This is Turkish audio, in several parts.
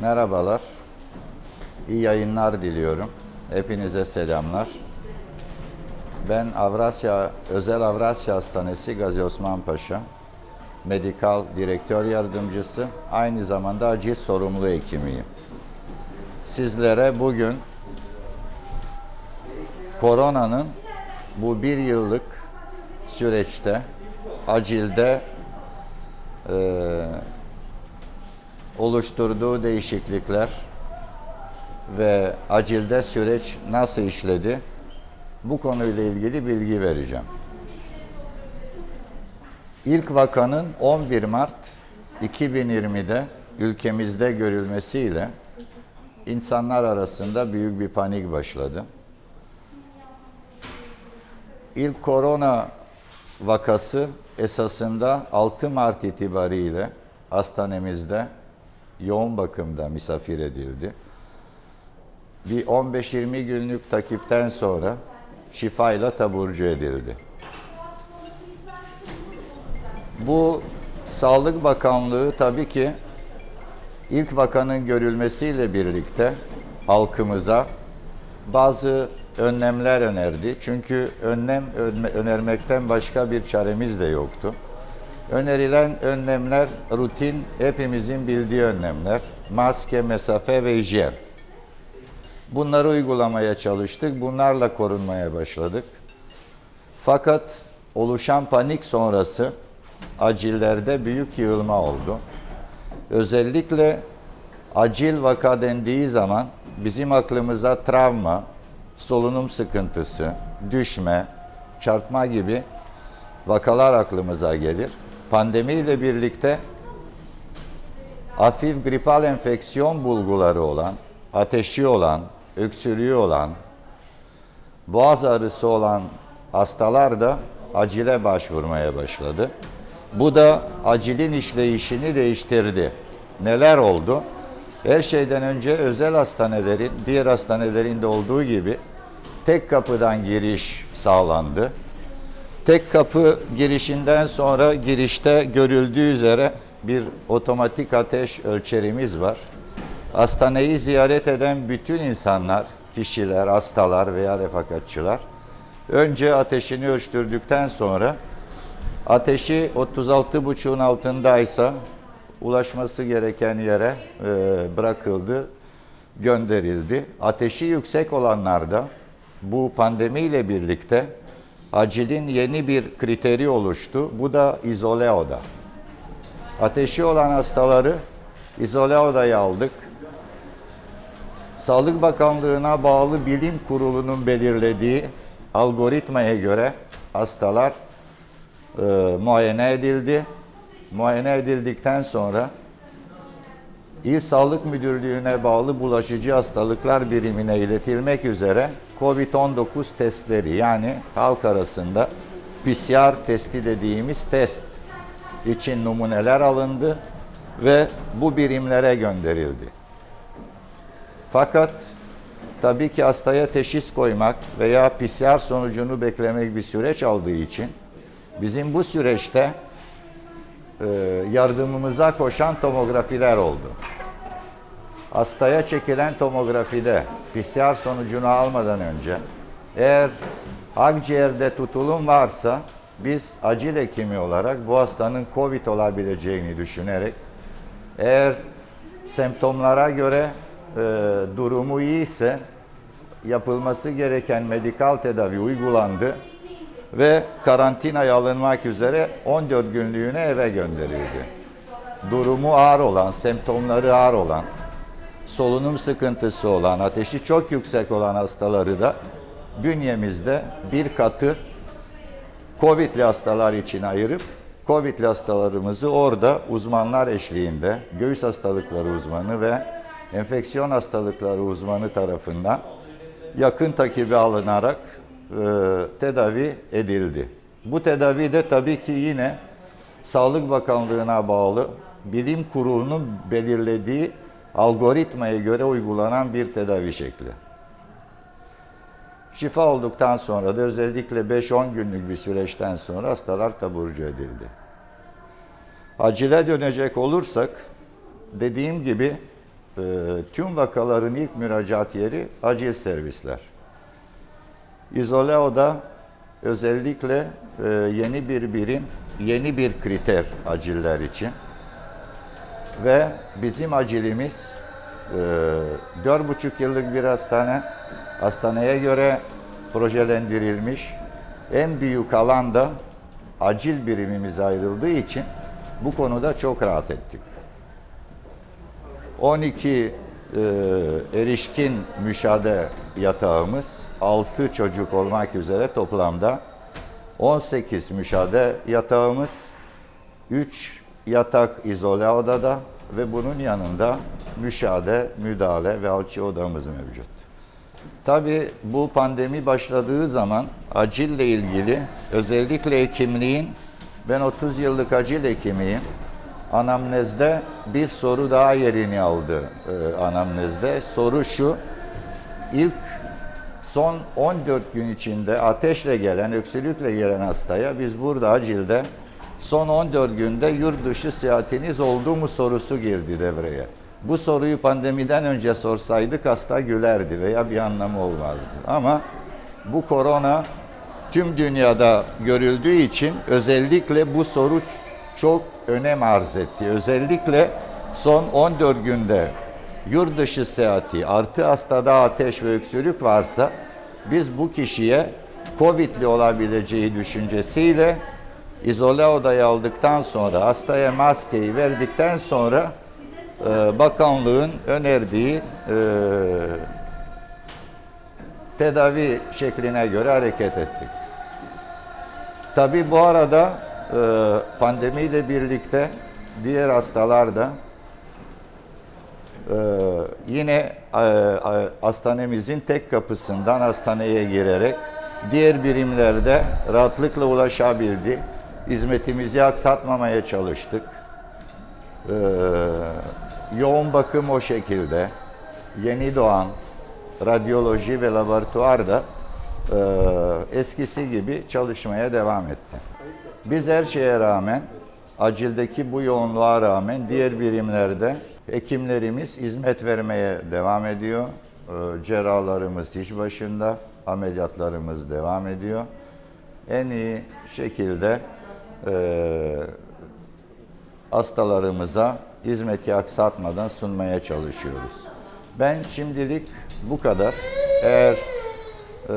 Merhabalar. İyi yayınlar diliyorum. Hepinize selamlar. Ben Avrasya Özel Avrasya Hastanesi Gazi Osman Paşa Medikal Direktör Yardımcısı, aynı zamanda acil sorumlu hekimiyim. Sizlere bugün koronanın bu bir yıllık süreçte acilde eee oluşturduğu değişiklikler ve acilde süreç nasıl işledi bu konuyla ilgili bilgi vereceğim. İlk vakanın 11 Mart 2020'de ülkemizde görülmesiyle insanlar arasında büyük bir panik başladı. İlk korona vakası esasında 6 Mart itibariyle hastanemizde yoğun bakımda misafir edildi. Bir 15-20 günlük takipten sonra şifayla taburcu edildi. Bu Sağlık Bakanlığı tabii ki ilk vakanın görülmesiyle birlikte halkımıza bazı önlemler önerdi. Çünkü önlem önermekten başka bir çaremiz de yoktu. Önerilen önlemler rutin, hepimizin bildiği önlemler. Maske, mesafe ve hijyen. Bunları uygulamaya çalıştık. Bunlarla korunmaya başladık. Fakat oluşan panik sonrası acillerde büyük yığılma oldu. Özellikle acil vaka dendiği zaman bizim aklımıza travma, solunum sıkıntısı, düşme, çarpma gibi vakalar aklımıza gelir. Pandemiyle birlikte hafif gripal enfeksiyon bulguları olan, ateşi olan, öksürüğü olan, boğaz ağrısı olan hastalar da acile başvurmaya başladı. Bu da acilin işleyişini değiştirdi. Neler oldu? Her şeyden önce özel hastanelerin, diğer hastanelerinde olduğu gibi tek kapıdan giriş sağlandı. Tek kapı girişinden sonra girişte görüldüğü üzere bir otomatik ateş ölçerimiz var. Hastaneyi ziyaret eden bütün insanlar, kişiler, hastalar veya refakatçılar önce ateşini ölçtürdükten sonra ateşi 36,5'un altındaysa ulaşması gereken yere e, bırakıldı, gönderildi. Ateşi yüksek olanlarda bu pandemiyle birlikte acilin yeni bir kriteri oluştu. Bu da izole oda. Ateşi olan hastaları izole odaya aldık. Sağlık Bakanlığı'na bağlı bilim kurulunun belirlediği algoritmaya göre hastalar e, muayene edildi. Muayene edildikten sonra İl Sağlık Müdürlüğü'ne bağlı bulaşıcı hastalıklar birimine iletilmek üzere COVID-19 testleri yani halk arasında PCR testi dediğimiz test için numuneler alındı ve bu birimlere gönderildi. Fakat tabii ki hastaya teşhis koymak veya PCR sonucunu beklemek bir süreç aldığı için bizim bu süreçte e, yardımımıza koşan tomografiler oldu. Hastaya çekilen tomografide PCR sonucunu almadan önce eğer akciğerde tutulum varsa biz acil hekimi olarak bu hastanın COVID olabileceğini düşünerek eğer semptomlara göre e, durumu iyiyse yapılması gereken medikal tedavi uygulandı ve karantinaya alınmak üzere 14 günlüğüne eve gönderildi. Durumu ağır olan, semptomları ağır olan, solunum sıkıntısı olan, ateşi çok yüksek olan hastaları da bünyemizde bir katı COVID'li hastalar için ayırıp COVID'li hastalarımızı orada uzmanlar eşliğinde göğüs hastalıkları uzmanı ve enfeksiyon hastalıkları uzmanı tarafından yakın takibi alınarak e, tedavi edildi. Bu tedavi de tabii ki yine Sağlık Bakanlığı'na bağlı bilim kurulunun belirlediği algoritmaya göre uygulanan bir tedavi şekli. Şifa olduktan sonra da özellikle 5-10 günlük bir süreçten sonra hastalar taburcu edildi. Acile dönecek olursak dediğim gibi e, tüm vakaların ilk müracaat yeri acil servisler. İzole oda özellikle e, yeni bir birim, yeni bir kriter aciller için. Ve bizim acilimiz e, dört buçuk yıllık bir hastane, hastaneye göre projelendirilmiş. En büyük alanda acil birimimiz ayrıldığı için bu konuda çok rahat ettik. 12 e, erişkin müşahede yatağımız, 6 çocuk olmak üzere toplamda 18 müşahede yatağımız, 3 yatak izole odada ve bunun yanında müşahede, müdahale ve alçı odamız mevcut. Tabii bu pandemi başladığı zaman acille ilgili özellikle hekimliğin, ben 30 yıllık acil hekimiyim, anamnezde bir soru daha yerini aldı e, anamnezde. Soru şu, ilk son 14 gün içinde ateşle gelen, öksürükle gelen hastaya biz burada acilde son 14 günde yurt dışı seyahatiniz oldu mu sorusu girdi devreye. Bu soruyu pandemiden önce sorsaydık hasta gülerdi veya bir anlamı olmazdı. Ama bu korona tüm dünyada görüldüğü için özellikle bu soru çok önem arz etti. Özellikle son 14 günde yurt dışı seyahati artı hastada ateş ve öksürük varsa biz bu kişiye Covid'li olabileceği düşüncesiyle izole odaya aldıktan sonra hastaya maskeyi verdikten sonra e, bakanlığın önerdiği e, tedavi şekline göre hareket ettik. Tabii bu arada e, pandemiyle birlikte diğer hastalar da e, yine e, hastanemizin tek kapısından hastaneye girerek diğer birimlerde rahatlıkla ulaşabildi. Hizmetimizi aksatmamaya çalıştık. E, yoğun bakım o şekilde. Yeni doğan radyoloji ve laboratuvarda e, eskisi gibi çalışmaya devam etti. Biz her şeye rağmen, acildeki bu yoğunluğa rağmen diğer birimlerde hekimlerimiz hizmet vermeye devam ediyor. E, cerrahlarımız iş başında, ameliyatlarımız devam ediyor. En iyi şekilde e, hastalarımıza hizmeti aksatmadan sunmaya çalışıyoruz. Ben şimdilik bu kadar. Eğer e,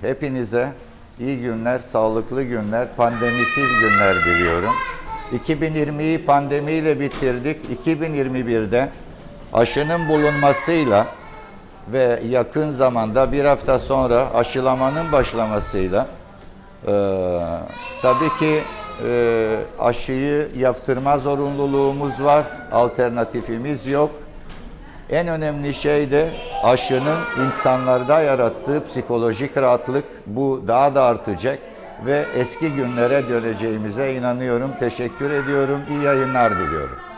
hepinize iyi günler, sağlıklı günler, pandemisiz günler diliyorum. 2020'yi pandemiyle bitirdik. 2021'de aşının bulunmasıyla ve yakın zamanda bir hafta sonra aşılamanın başlamasıyla e, tabii ki e, aşıyı yaptırma zorunluluğumuz var. Alternatifimiz yok. En önemli şey de aşının insanlarda yarattığı psikolojik rahatlık. Bu daha da artacak ve eski günlere döneceğimize inanıyorum. Teşekkür ediyorum. İyi yayınlar diliyorum.